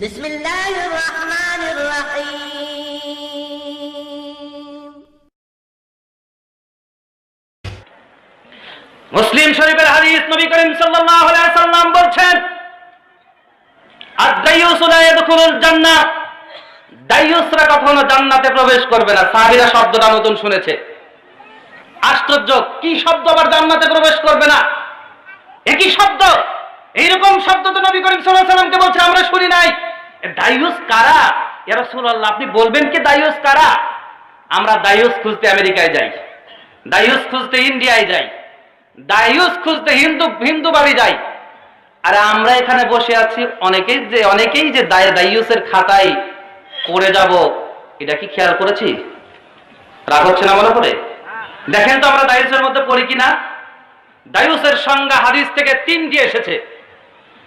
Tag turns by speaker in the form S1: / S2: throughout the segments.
S1: بسم الله الرحمن الرحيم
S2: মুসলিম শরীফের হাদিস নবী করিম সাল্লাল্লাহু আলাইহি সাল্লাম বলছেন আদ-দাইয়ুসু লা ইয়াদখুলুল জান্নাহ দাইয়ুসরা কখনো জান্নাতে প্রবেশ করবে না সাহাবীরা শব্দটা নতুন শুনেছে আশ্চর্য কি শব্দ আবার জান্নাতে প্রবেশ করবে না একই শব্দ এইরকম শব্দ তো নবী করিম সাল্লাল্লাহু আলাইহি সাল্লামকে বলছে আমরা শুনি নাই এ দাইয়ুস কারা? ইয়া রাসূলুল্লাহ, আপনি বলবেন কি দাইয়ুস কারা? আমরা দাইয়ুস খুঁজতে আমেরিকায় যাই দাইয়ুস খুঁজতে ইন্ডিয়ায় যাই, দায়ুস খুঁজতে হিন্দু হিন্দু বাড়ি যাই। আর আমরা এখানে বসে আছি, অনেকেই যে অনেকেই যে দায়- দায়ুসের খাতায় পড়ে যাব, এটা কি খেয়াল করেছি? রাগ হচ্ছে না মনে করে দেখেন তো আমরা দায়ুসের মধ্যে পড়ি কিনা? দায়ুসের সংজ্ঞা হাদিস থেকে তিনটি এসেছে।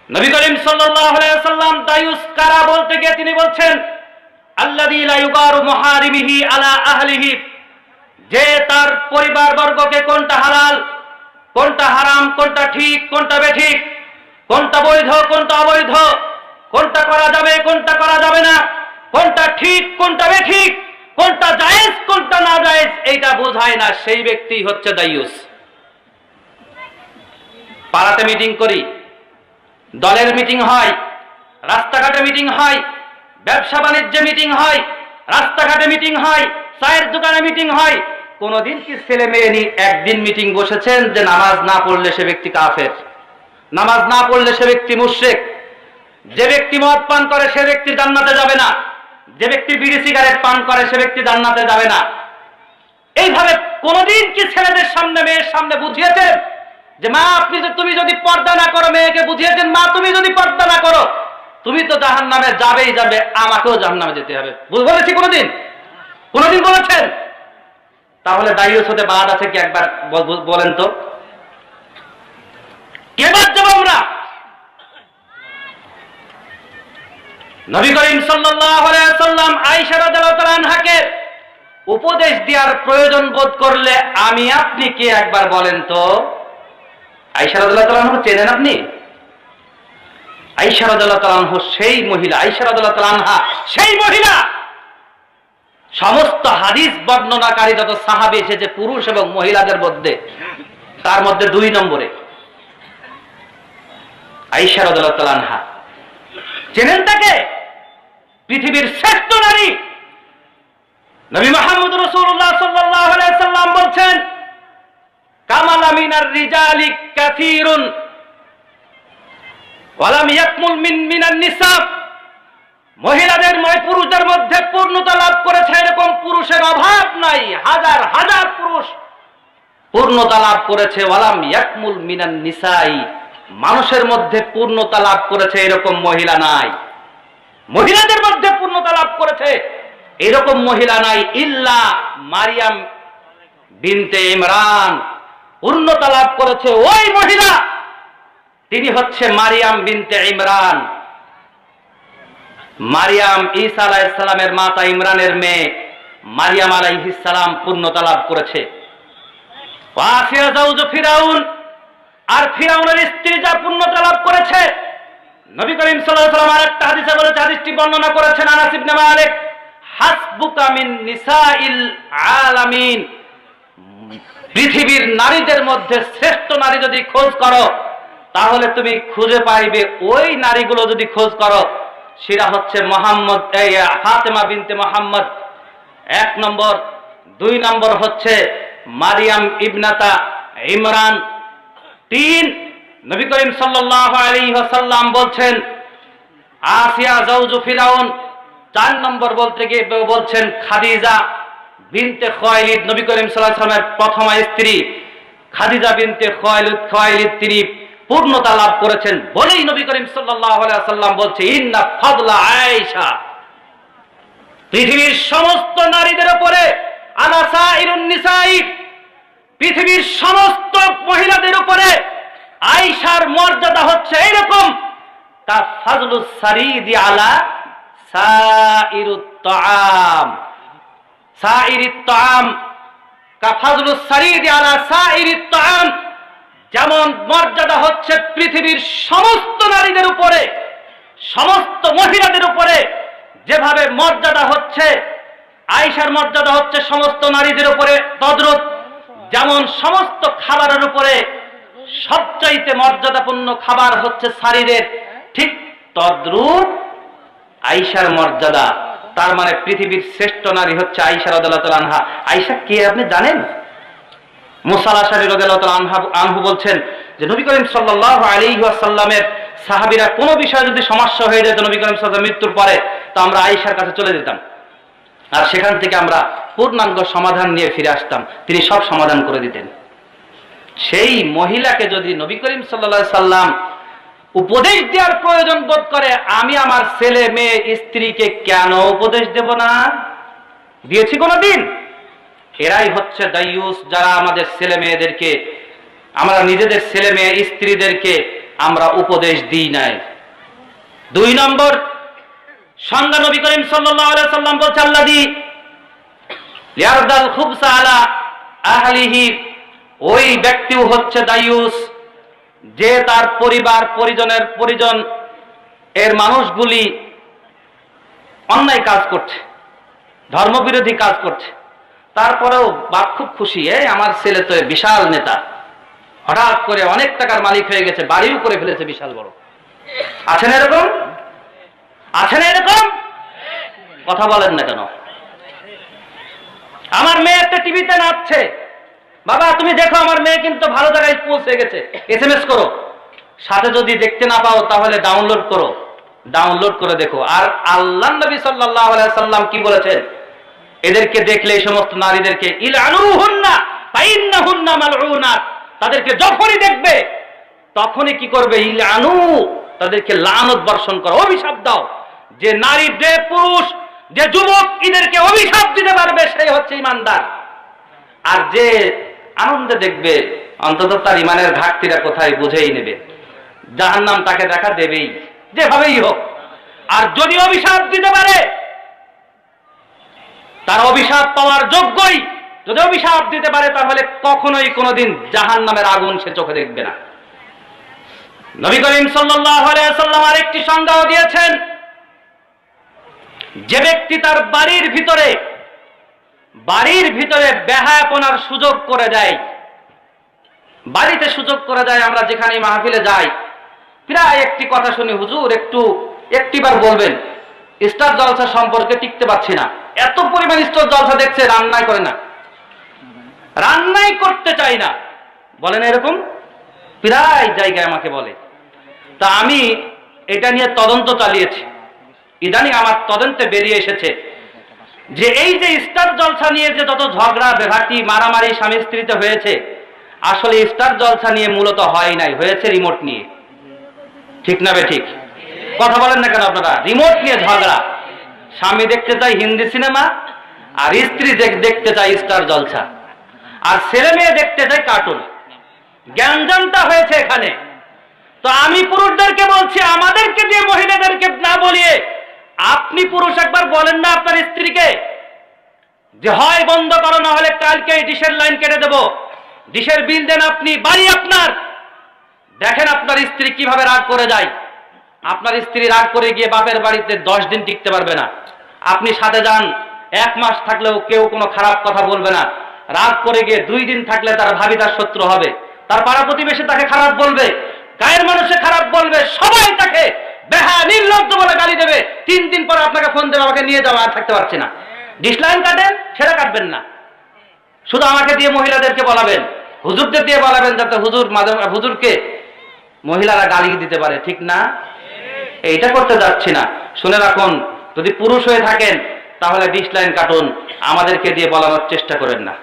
S2: নবী করিম সাল্লাম দায়ুস কারা বলতে গিয়ে তিনি বলছেন যে তার পরিবার বর্গকে কোনটা হালাল, কোনটা হারাম, কোনটা ঠিক, কোনটা বেঠিক, কোনটা বৈধ, কোনটা অবৈধ, কোনটা করা যাবে, কোনটা করা যাবে না, কোনটা ঠিক, কোনটা বেঠিক, কোনটা জায়েজ, কোনটা না জায়েজ, এইটা বোঝায় না, সেই ব্যক্তি হচ্ছে দায়ুস। পাড়াতে মিটিং করি দলের মিটিং হয়, রাস্তাঘাটে মিটিং হয়, ব্যবসা বাণিজ্যে মিটিং হয়, রাস্তাঘাটে মিটিং হয়, চায়ের দোকানে মিটিং হয়। কোনদিন কি ছেলে মেয়ে নিয়ে একদিন মিটিং বসেছেন যে নামাজ না পড়লে সে ব্যক্তি কাফের? নামাজ না পড়লে সে ব্যক্তি মুশরিক? যে ব্যক্তি মদ পান করে সে ব্যক্তি জান্নাতে যাবে না। যে ব্যক্তি বিড়ি সিগারেট পান করে সে ব্যক্তি জান্নাতে যাবে না। এইভাবে কোনদিন কি ছেলেদের সামনে, মেয়ের সামনে বুঝিয়েছেন? যে, মা, আপনি তুমি যদি পর্দা না করো মেয়েকে বুঝিয়েছেন, মা, তুমি যদি পর্দা না করো, তুমি তো জাহান নামে যাবেই যাবে, আমাকেও জাহান নামে যেতে হবে। বলেছি কোনোদিন? কোনোদিন বলেছেন? তাহলে দায়ুস হতে বাদ আছে কি একবার বল- বল- বলেন তো। কে বাদ যাব আমরা? নবী করিম সাল্লাম তাআলা উপদেশ দেওয়ার প্রয়োজন বোধ করলে আমি, আপনি কে একবার বলেন তো? আয়েশা রাদিয়াল্লাহু তাআলা চেনেন আপনি? আয়েশা রাদিয়াল্লাহু তাআলা সেই মহিলা, আয়েশা রাদিয়াল্লাহু তাআলা সেই মহিলা! সমস্ত হাদিস বর্ণনাকারী যত সাহাবী এসেছে, পুরুষ এবং মহিলাদের মধ্যে, তার মধ্যে দুই নম্বরে। আয়েশা রাদিয়াল্লাহু তাআলা চেনেন তাকে? পৃথিবীর শ্রেষ্ঠ নারী। নবী মোহাম্মদ রাসূলুল্লাহ সাল্লাল্লাহু আলাইহি সাল্লাম বলছেন মহিলাদের ময় পুরুষদের মধ্যে পূর্ণতা লাভ করেছে এরকম পুরুষের অভাব নাই, হাজার হাজার পুরুষ পূর্ণতা লাভ করেছে। ওয়ালাম ইয়াকমুল মিনান নিসাই, মানুষের মধ্যে পূর্ণতা লাভ করেছে এরকম মহিলা নাই। মহিলাদের মধ্যে পূর্ণতা লাভ করেছে এরকম মহিলা নাই, ইল্লা মারিয়াম বিনতে ইমরান। পূর্ণতা লাভ করেছে ওই মহিলা। তিনি হচ্ছে মারিয়াম বিনতে ইমরান। মারিয়াম ঈসা আলাইহিসসালামের মাতা ইমরানের মেয়ে মারিয়াম আলাইহিসসালাম পূর্ণতা লাভ করেছে। ফিরাউন আর ফিরাউনের স্ত্রী যা পূর্ণতা লাভ করেছে, নবী করিম সাল্লাম আরেকটা হাদিসে বলেছে, হাদিসটি বর্ণনা করেছেন আনাস ইবনে মালিক, হাসবুকা মিন নিসাইল আলামিন। পৃথিবীর নারীদের মধ্যে শ্রেষ্ঠ নারী যদি খোঁজ করো, তাহলে তুমি খুঁজে পাইবে ওই নারীগুলো যদি খোঁজ করো সেটা হচ্ছে মোহাম্মদ হাতেমা বিনতে মোহাম্মদ। এক নম্বর। দুই নম্বর হচ্ছে মারিয়াম ইবনাতা ইমরান। তিন, নবী করিম ওয়াসাল্লাম বলছেন, আসিয়া জাওজু ফিরাউন। চার নম্বর বলতে গিয়ে বলছেন, খাদিজা। বিনতে খোয়াইলিদ, নবী করিম ওয়াসাল্লামের প্রথম স্ত্রী খাদিজা বিনতে তিনি পূর্ণতা লাভ করেছেন বলেই নবী করিম বলছে, ইন্না ফাদলা আয়েশা। পৃথিবীর সমস্ত নারীদের উপরে আনাসা ইরুন নিসাই, পৃথিবীর সমস্ত মহিলাদের উপরে আইসার মর্যাদা হচ্ছে এইরকম তা ফাজলু সারিদি আলা সাইরুত যেমন মর্যাদা হচ্ছে পৃথিবীর সমস্ত নারীদের উপরে, সমস্ত মহিলাদের উপরে, যেভাবে মর্যাদা হচ্ছে আয়সার মর্যাদা হচ্ছে সমস্ত নারীদের উপরে তদ্রুপ, যেমন সমস্ত খাবারের উপরে সবচাইতে মর্যাদাপূর্ণ খাবার হচ্ছে শারীরের ঠিক তদ্রুপ আইসার মর্যাদা। তার মানে পৃথিবীর শ্রেষ্ঠ নারী হচ্ছে আইসা রদালত আনহা। আইসা কে আপনি জানেন? মুসাল আশারি রদালত আনহু বলছেন যে নবী করিম সাল্লাহ আলী আসাল্লামের সাহাবিরা কোনো বিষয়ে যদি সমস্যা হয়ে যেত নবী করিম সাল্লাম মৃত্যুর পরে তো আমরা আইসার কাছে চলে যেতাম। আর সেখান থেকে আমরা পূর্ণাঙ্গ সমাধান নিয়ে ফিরে আসতাম। তিনি সব সমাধান করে দিতেন। সেই মহিলাকে যদি নবী করিম সাল্লা সাল্লাম উপদেশ দেওয়ার প্রয়োজন বোধ করে, আমি আমার ছেলে, মেয়ে, স্ত্রীকে কেন উপদেশ দেব না? দিয়েছি কোনো দিন এরাই হচ্ছে দায়ুস, যারা আমাদের ছেলে মেয়েদেরকে, আমরা নিজেদের ছেলে মেয়ে, স্ত্রীদেরকে আমরা উপদেশ দিই নাই। দুই নম্বর সংজ্ঞা নবী করিম সাল্লাম বলছে আল্লাদি লিয়ারদাল খুবসা আহলিহি, ওই ব্যক্তিও হচ্ছে দায়ুস। যে তার পরিবার, পরিজনের পরিজন, এর মানুষগুলি অন্যায় কাজ করছে, ধর্মবিরোধী কাজ করছে। তারপরেও বাপ খুব খুশি, এই আমার ছেলে তো বিশাল নেতা। হঠাৎ করে অনেক টাকার মালিক হয়ে গেছে, বাড়িও করে ফেলেছে, বিশাল বড়। আছেন এরকম? আছেন এরকম? কথা বলেন না কেন। আমার মেয়ে একটা টিভিতে নাচছে। বাবা, তুমি দেখো, আমার মেয়ে কিন্তু ভালো জায়গায় পৌঁছে গেছে। এস এম এস করো। সাথে যদি দেখতে না পাও, তাহলে ডাউনলোড করো। ডাউনলোড করে দেখো। আর আল্লাহ নবী সাল্লাহ সাল্লাম কি বলেছেন? এদেরকে দেখলে এই সমস্ত নারীদেরকে তাদেরকে যখনই দেখবে, তখনই কি করবে? ইলানু তাদেরকে লানত বর্ষণ করো। অভিশাপ দাও। যে নারী, যে পুরুষ, যে যুবক, এদেরকে অভিশাপ দিতে পারবে, সেই হচ্ছে ইমানদার। আর যে আনন্দে দেখবে, অন্তত তার ইমানের ঘাটতিটা কোথায় বুঝেই নেবে। যাহার নাম তাকে দেখা দেবেই, যেভাবেই হোক। আর যদি অভিশাপ দিতে পারে, তার অভিশাপ পাওয়ার যোগ্যই যদি অভিশাপ দিতে পারে, তাহলে কখনোই কোনোদিন জাহান নামের আগুন সে চোখে দেখবে না। নবী করিম সাল্লাম আরেকটি সংজ্ঞাও দিয়েছেন, যে ব্যক্তি তার বাড়ির ভিতরে বাড়ির ভিতরে বেহায়াপনার সুযোগ করে দেয়। বাড়িতে সুযোগ করে দেয় আমরা যেখানে মাহফিলে যাই। প্রায় একটি কথা শুনি, হুজুর, একটু, একটিবার বলবেন, স্টার জলসা সম্পর্কে টিকতে পারছি না। এত পরিমাণ স্টার জলসা দেখছে, রান্নাই করে না। রান্নাই করতে চাই না। বলেন এরকম? প্রায় জায়গায় আমাকে বলে। তা আমি এটা নিয়ে তদন্ত চালিয়েছি। ইদানিং আমার তদন্তে বেরিয়ে এসেছে। যে এই যে স্টার জলসা নিয়ে যে যত ঝগড়া বেঘাটি মারামারি স্বামী স্ত্রীতে হয়েছে, আসলে স্টার জলসা নিয়ে মূলত হয় নাই, হয়েছে রিমোট নিয়ে। ঠিক না বে ঠিক? কথা বলেন না কেন আপনারা? রিমোট নিয়ে ঝগড়া। স্বামী দেখতে চাই হিন্দি সিনেমা আর স্ত্রী দেখ- দেখতে চাই স্টার জলসা। আর ছেলে মেয়ে দেখতে চাই কার্টুন জ্ঞানজানটা হয়েছে এখানে। তো আমি পুরুষদেরকে বলছি, আমাদেরকে দিয়ে মহিলাদেরকে আপনি পুরুষ একবার বলেন না আপনার স্ত্রীকে যে হয় বন্ধ করো, না হলে কালকে এই ডিশের লাইন কেটে দেব। ডিশের বিল দেন আপনি, বাড়ি আপনার। দেখেন আপনার স্ত্রী কীভাবে রাগ করে যায়। আপনার স্ত্রী রাগ করে গিয়ে বাপের বাড়িতে দশ দিন টিকতে পারবে না। আপনি সাথে যান, এক মাস থাকলেও কেউ কোনো খারাপ কথা বলবে না। রাগ করে গিয়ে দুই দিন থাকলে তার ভাবি তার শত্রু হবে। তার পাড়া প্রতিবেশী তাকে খারাপ বলবে, গায়ের মানুষে খারাপ বলবে, সবাই তাকে বেহা নির্লজ্জ বলে গালি দেবে। তিন দিন আপনাকে ফোন দেবে, আমাকে নিয়ে আর থাকতে পারছি না। ডিসলাইন কাটেন সেটা কাটবেন না। শুধু আমাকে দিয়ে মহিলাদেরকে বলাবেন। হুজুরদের দিয়ে বলাবেন যাতে হুজুর হুজুরকে মহিলারা গালি দিতে পারে, ঠিক না? এইটা করতে যাচ্ছি না। শুনে রাখুন, যদি পুরুষ হয়ে থাকেন, তাহলে ডিসলাইন কাটুন। আমাদেরকে দিয়ে বলানোর চেষ্টা করেন না।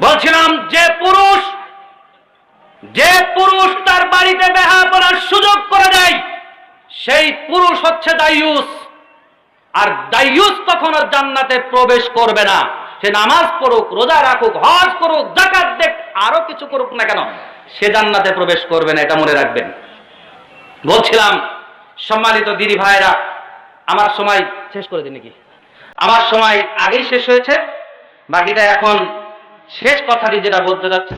S2: বলছিলাম, যে পুরুষ যে পুরুষ তার বাড়িতে বেহা করার সুযোগ সেই পুরুষ হচ্ছে দায়ুস। আর দায়ুস কখনো জান্নাতে প্রবেশ করবে না। সে নামাজ পড়ুক, রোজা রাখুক, হজ করুক জাকাত দেখ, আরও কিছু করুক না কেন, সে জান্নাতে প্রবেশ করবে না, এটা মনে রাখবেন। বলছিলাম, সম্মানিত দিদি ভাইরা আমার সময় শেষ করে দিন নাকি? আমার সময় আগেই শেষ হয়েছে, বাকিটা এখন শেষ কথাটি যেটা বলতে যাচ্ছে।